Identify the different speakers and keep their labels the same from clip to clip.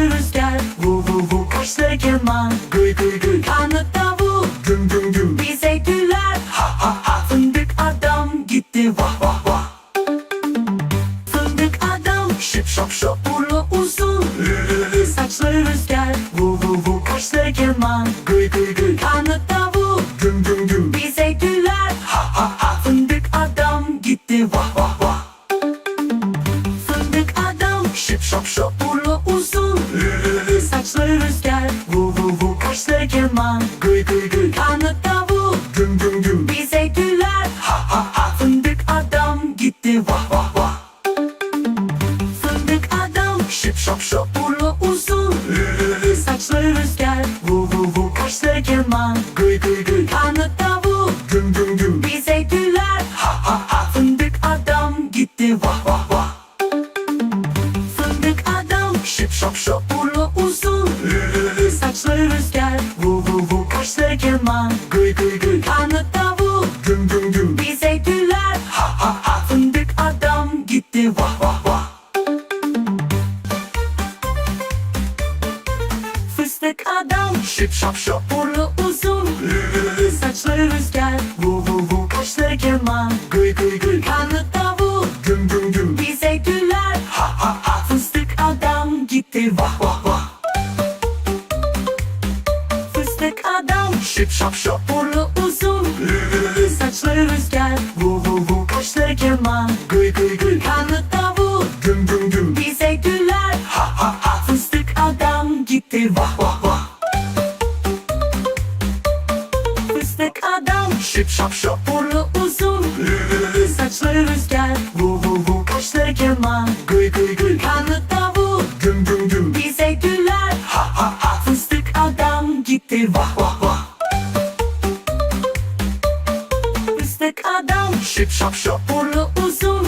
Speaker 1: Rüzgar Vu vu vu. Kaşları keman. Gıy gıy gıy. Karnı davul. Güm güm güm. Bize güler. Ha ha ha. Fındık adam gitti. Vah vah vah. Fındık adam. Şıp şop şop. Burnu uzun. Saçları rüzgar. Vu vu vu. Kaşları keman. Gıy gıy gıy. Karnı davul. Güm güm Gıy gıy gıy Karnı davul. Güm güm güm. Bize güler. Ha ha ha. Fındık adam gitti. Vah vah vah. Fındık adam. Şıp şop şop. Burnu uzun. Saçları rüzgar. Vu vu vu. Kaşları keman. Gıy gıy gıy. Karnı davul. Güm güm güm Keman Gıy gıy gıy. Karnı davul. Güm güm güm. Bize güler. Ha ha ha. Fındık adam gitti. Vah vah vah. Fıstık adam. Şıp şop şop Burnu uzun Saçları rüzgar. Kaşları keman Gıy gıy gıy Karnı davul Güm güm güm Bize güler. Ha ha ha Fıstık adam gitti vah vah vah. Fıstık adam Şıp şop şop Burnu uzun Saçları rüzgar. Kaşları keman Gıy gıy gıy Karnı davul Güm güm güm. Bize güler. Ha ha ha Fıstık adam gitti vah vah Fıstık adam. Şıp şop şop. Burnu uzun.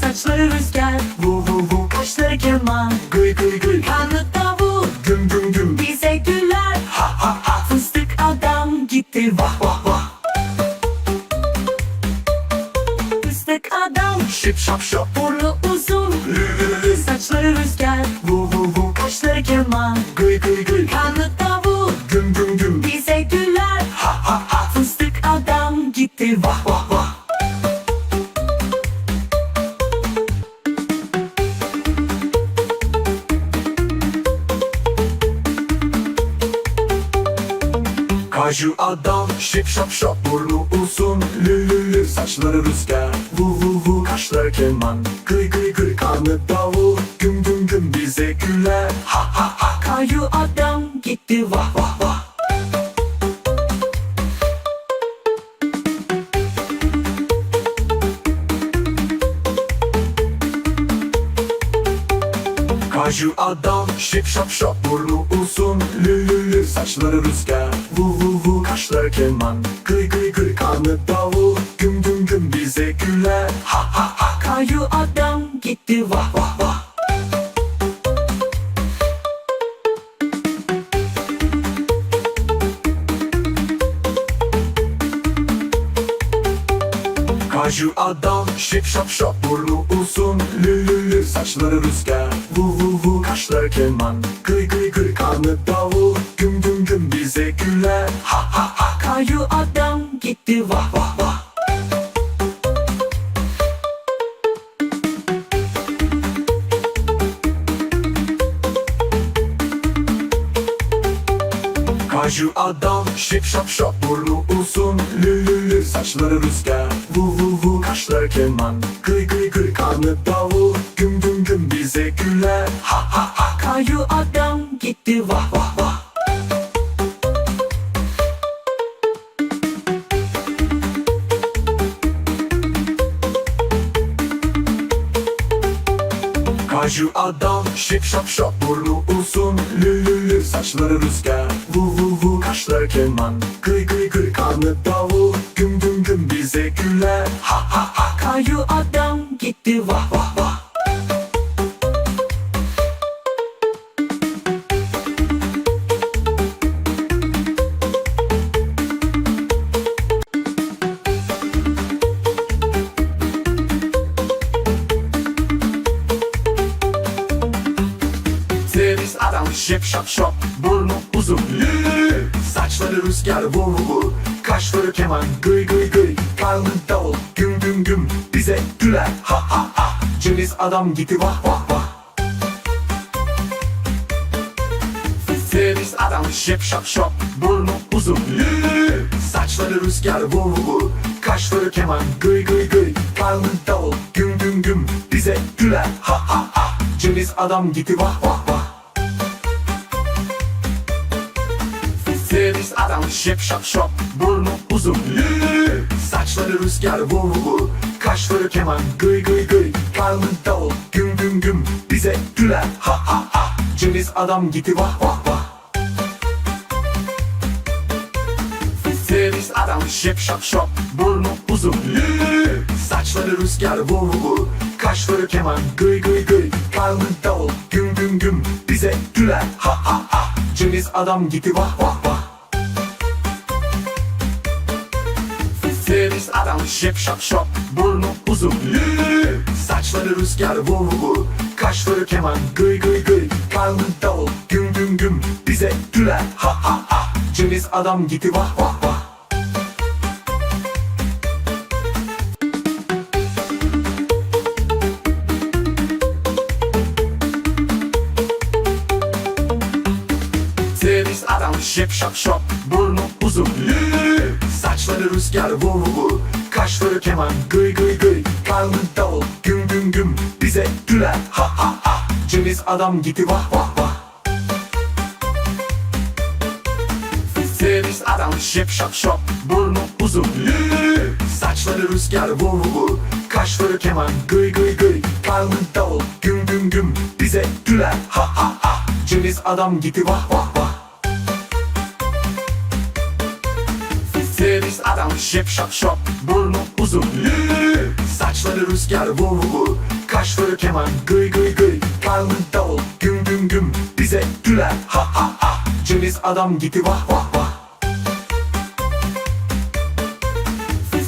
Speaker 1: Saçları rüzgar. Vu vu vu Kaşları keman. Gıy gıy gıy. Karnı davul. Güm güm güm. Bize güler. Ha ha ha. Fıstık adam gitti. Vah vah vah. Fıstık adam. Şıp şop şop. Burnu uzun. Saçları rüzgar. Vu vu vu Kaşları keman. Gıy gıy gıy. Karnı davul. Güm güm güm gitti vah vah vah. Kaju adam şıp şop şop burnu uzun lü lü lü saçları rüzgar vu vu vu kaşları keman. Gıy gıy gıy karnı davul güm güm güm bize güler. Ha ha ha. Kaju adam gitti vah vah Kaju adam şıp şop şop burnu uzun lü lü lü saçları rüzgar. Vu vu vu kaşları keman. Gıy gıy gıy karnı davul. Güm güm güm bize güler. Ha ha ha Kaju adam Kaju adam şıp şop şop burnu uzun lü lü lü saçları rüzgar vu vu vu kaşları keman. Gıy gıy gıy karnı davul güm güm güm bize güler. Ha ha ha Kaju adam gitti vah vah vah. Kaju adam şıp şop şop burnu uzun lü lü lü saçları rüzgar vu vu vu kaşları keman. Gıy gıy gıy karnı davul. Güm güm güm bize güler. Ha ha ha. Kaju adam gitti vah vah vah. Kaju adam şıp şop şop burnu uzun. Lü lü lü saçları rüzgar. Vu vu vu kaşları keman. Gıy gıy gıy karnı davul güler ha ha ha. Kaju adam gitti vah vah vah. Ceviz şıp şap şop. Burnu uzun. Lü. Saçları rüzgar vu vu vu Kaşları keman gıy gıy gıy. Karnı davul güm güm güm. Bize güler ha ha ha. Ceviz adam gitti vah vah vah. Ceviz adam şıp şap şop. Burnu uzun. Saçları rüzgar vu vu vu. Kaşları keman gıy gıy gıy. Karnı davul güm güm güm. Bize güler ha ha ha. Ceviz adam gitti vah vah vah Ceviz adam şıp şap şop Burnu uzun. Lü. Saçları rüzgar vu vu vu Kaşları keman. Gıy gıy gıy. Karnı davul. Güm güm güm. Bize güler. Ha ha ha. Ceviz adam gitti. Vah vah vah. Ceviz adam şıp şap şop Burnu uzun. Lü. Saçları rüzgar vu vu vu Kaşları keman gıy gıy gıy. Karnı davul güm güm güm. Bize güler ha ha ha. Ceviz adam gitti vah vah vah. Ceviz adam şıp şap şop. Burnu uzun lü. Saçları rüzgar vu vu vu Kaşları keman gıy gıy gıy. Karnı davul güm güm güm. Bize güler ha ha ha. Ceviz adam gitti vah vah vah Şıp şap şop Burnu uzun. Saçları rüzgar vu vu vu Kaşları keman gıy gıy gıy. Karnı davul güm güm güm. Bize güler ha ha ha. Ceviz adam gitti vah vah vah. Ceviz adam şıp şap şop Burnu uzun. Saçları rüzgar vu vu vu Kaşları keman gıy gıy gıy. Karnı davul güm güm güm. Bize güler ha ha ha. Ceviz adam gitti vah vah vah Şap şop Burnu uzun. Lü. Saçları rüzgar vu vu vu Kaşları keman gıy gıy gıy. Karnı davul güm güm güm. Bize güler ha ha ha. Ceviz adam gitti vah vah vah.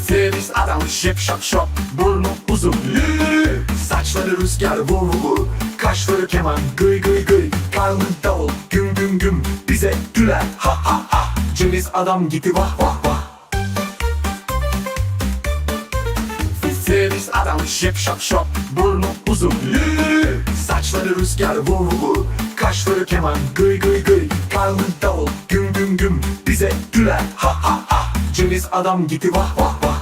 Speaker 1: Ceviz adam şıp şap şop Burnu uzun. Lü. Saçları rüzgar vu vu vu Kaşları keman gıy gıy gıy. Karnı davul güm güm güm. Bize güler ha ha ha. Ceviz adam gitti vah vah şıp şap şop Burnu uzun. Lü. Saçları rüzgar vu vu vu Kaşları keman gıy gıy gıy. Karnı davul güm güm güm. Bize güler ha ha ha. Ceviz adam gitti vah vah vah